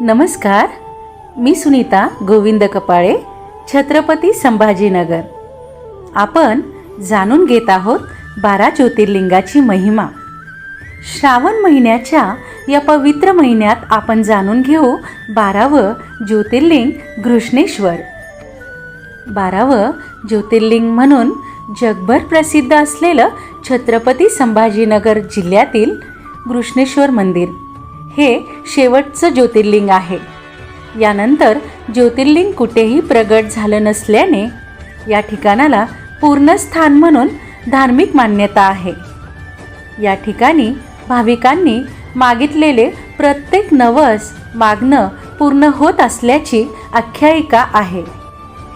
नमस्कार मी सुनीता गोविंद कपाळे छत्रपती संभाजीनगर. आपण जाणून घेत आहोत बारा ज्योतिर्लिंगाची महिमा. श्रावण महिन्याच्या या पवित्र महिन्यात आपण जाणून घेऊ बारावं ज्योतिर्लिंग घृष्णेश्वर. बारावं ज्योतिर्लिंग म्हणून जगभर प्रसिद्ध असलेलं छत्रपती संभाजीनगर जिल्ह्यातील घृष्णेश्वर मंदिर. हे शेवटचं ज्योतिर्लिंग आहे. यानंतर ज्योतिर्लिंग कुठेही प्रगट झालं नसल्याने या ठिकाणाला पूर्णस्थान म्हणून धार्मिक मान्यता आहे. या ठिकाणी भाविकांनी मागितलेले प्रत्येक नवस मागणं पूर्ण होत असल्याची आख्यायिका आहे.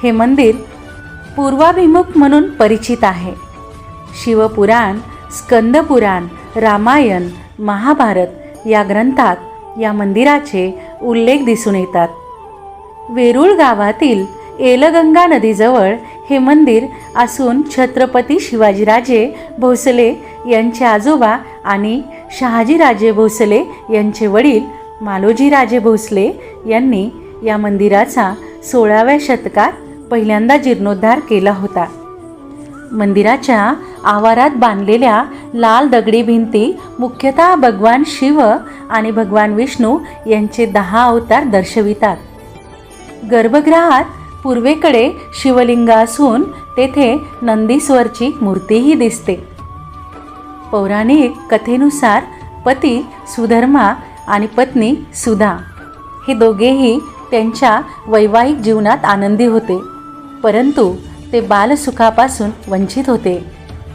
हे मंदिर पूर्वाभिमुख म्हणून परिचित आहे. शिवपुराण स्कंदपुराण रामायण महाभारत या ग्रंथात या मंदिराचे उल्लेख दिसून येतात. वेरूळ गावातील एलगंगा नदीजवळ हे मंदिर असून छत्रपती शिवाजीराजे भोसले यांचे आजोबा आणि शहाजीराजे भोसले यांचे वडील मालोजीराजे भोसले यांनी या मंदिराचा सोळाव्या शतकात पहिल्यांदा जीर्णोद्धार केला होता. मंदिराच्या आवारात बांधलेल्या लाल दगडी भिंती मुख्यतः भगवान शिव आणि भगवान विष्णू यांचे दहा अवतार दर्शवितात. गर्भगृहात पूर्वेकडे शिवलिंग असून तेथे नंदीश्वरची मूर्तीही दिसते. पौराणिक कथेनुसार पती सुधर्मा आणि पत्नी सुधा हे दोघेही त्यांच्या वैवाहिक जीवनात आनंदी होते. परंतु ते बालसुखापासून वंचित होते.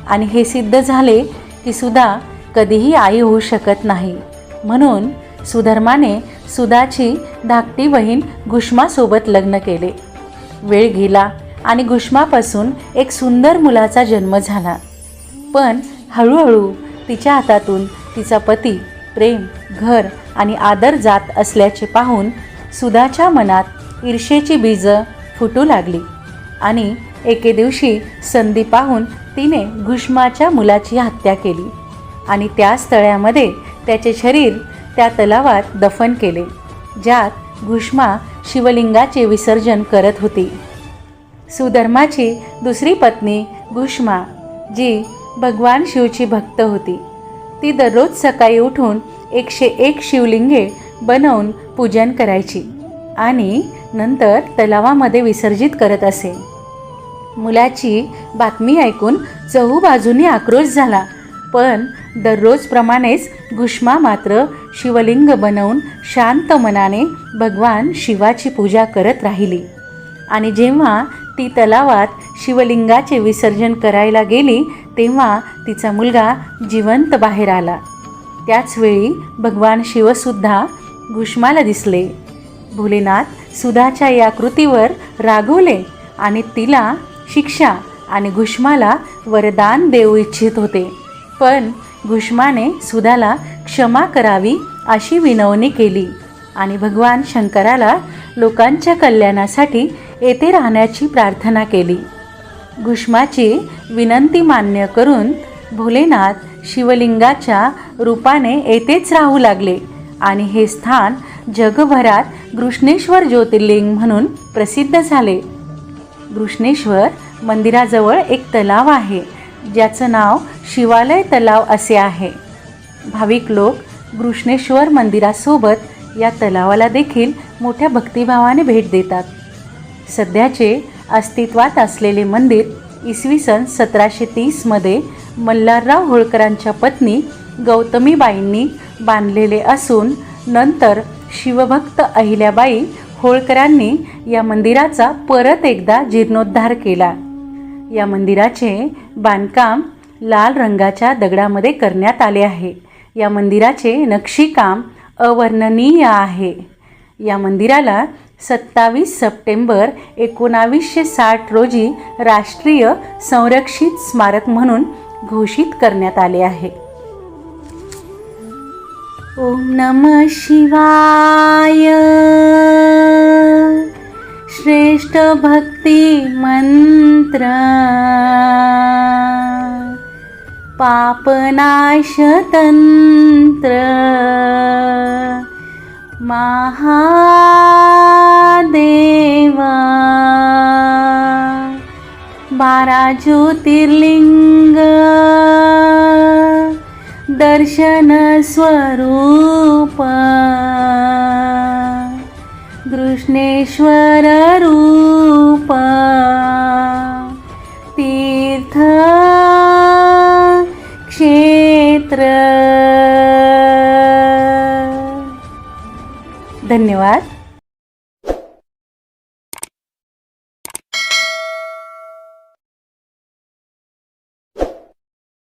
आणि हे सिद्ध झाले की सुधा कधीही आई होऊ शकत नाही. म्हणून सुधर्माने सुधाची धाकटी बहीण घुष्मासोबत लग्न केले. वेळ गेला आणि घुष्मापासून एक सुंदर मुलाचा जन्म झाला. पण हळूहळू तिच्या हातातून तिचा पती प्रेम घर आणि आदर जात असल्याचे पाहून सुधाच्या मनात ईर्षेची बीजं फुटू लागली आणि एके दिवशी संधी पाहून तिने घुष्माच्या मुलाची हत्या केली आणि त्याच तळ्यामध्ये त्याचे शरीर त्या तलावात दफन केले ज्यात घुष्मा शिवलिंगाचे विसर्जन करत होती. सुधर्माची दुसरी पत्नी घुष्मा जी भगवान शिवची भक्त होती ती दररोज सकाळी उठून एकशे एक शिवलिंगे बनवून पूजन करायची आणि नंतर तलावामध्ये विसर्जित करत असे. मुलाची बातमी ऐकून चहूबाजूने आक्रोश झाला. पण दररोजप्रमाणेच घुष्मा मात्र शिवलिंग बनवून शांत मनाने भगवान शिवाची पूजा करत राहिली. आणि जेव्हा ती तलावात शिवलिंगाचे विसर्जन करायला गेली तेव्हा तिचा मुलगा जिवंत बाहेर आला. त्याचवेळी भगवान शिवसुद्धा घुष्माला दिसले. भोलेनाथ सुधाच्या या कृतीवर रागवले आणि तिला शिक्षा आणि घुष्माला वरदान देऊ इच्छित होते. पण घुष्माने सुधाला क्षमा करावी अशी विनवणी केली आणि भगवान शंकराला लोकांच्या कल्याणासाठी येथे राहण्याची प्रार्थना केली. घुष्माची विनंती मान्य करून भोलेनाथ शिवलिंगाच्या रूपाने येथेच राहू लागले आणि हे स्थान जगभरात घृष्णेश्वर ज्योतिर्लिंग म्हणून प्रसिद्ध झाले. घृष्णेश्वर मंदिराजवळ एक तलाव आहे. ज्याचं नाव शिवालय तलाव असे आहे. भाविक लोक घृष्णेश्वर मंदिरासोबत या तलावाला देखील मोठ्या भक्तिभावाने भेट देतात. सध्याचे अस्तित्वात असलेले मंदिर इसवी सन सतराशे तीसमध्ये मल्हारराव होळकरांच्या पत्नी गौतमीबाईंनी बांधलेले असून नंतर शिवभक्त अहिल्याबाई होळकरांनी या मंदिराचा परत एकदा जीर्णोद्धार केला. या मंदिराचे बांधकाम लाल रंगाच्या दगडामध्ये करण्यात आले आहे. या मंदिराचे नक्षीकाम अवर्णनीय आहे. या मंदिराला सत्तावीस सप्टेंबर एकोणावीसशे साठ रोजी राष्ट्रीय संरक्षित स्मारक म्हणून घोषित करण्यात आले आहे. ओम नम शिवाय. श्रेष्ठभक्तिमन्त्र पापनाशतन्त्र। महादेवा। बारा ज्योतिर्लिङ्ग दर्शनस्वरूप। कृष्णेश्वर धन्यवाद.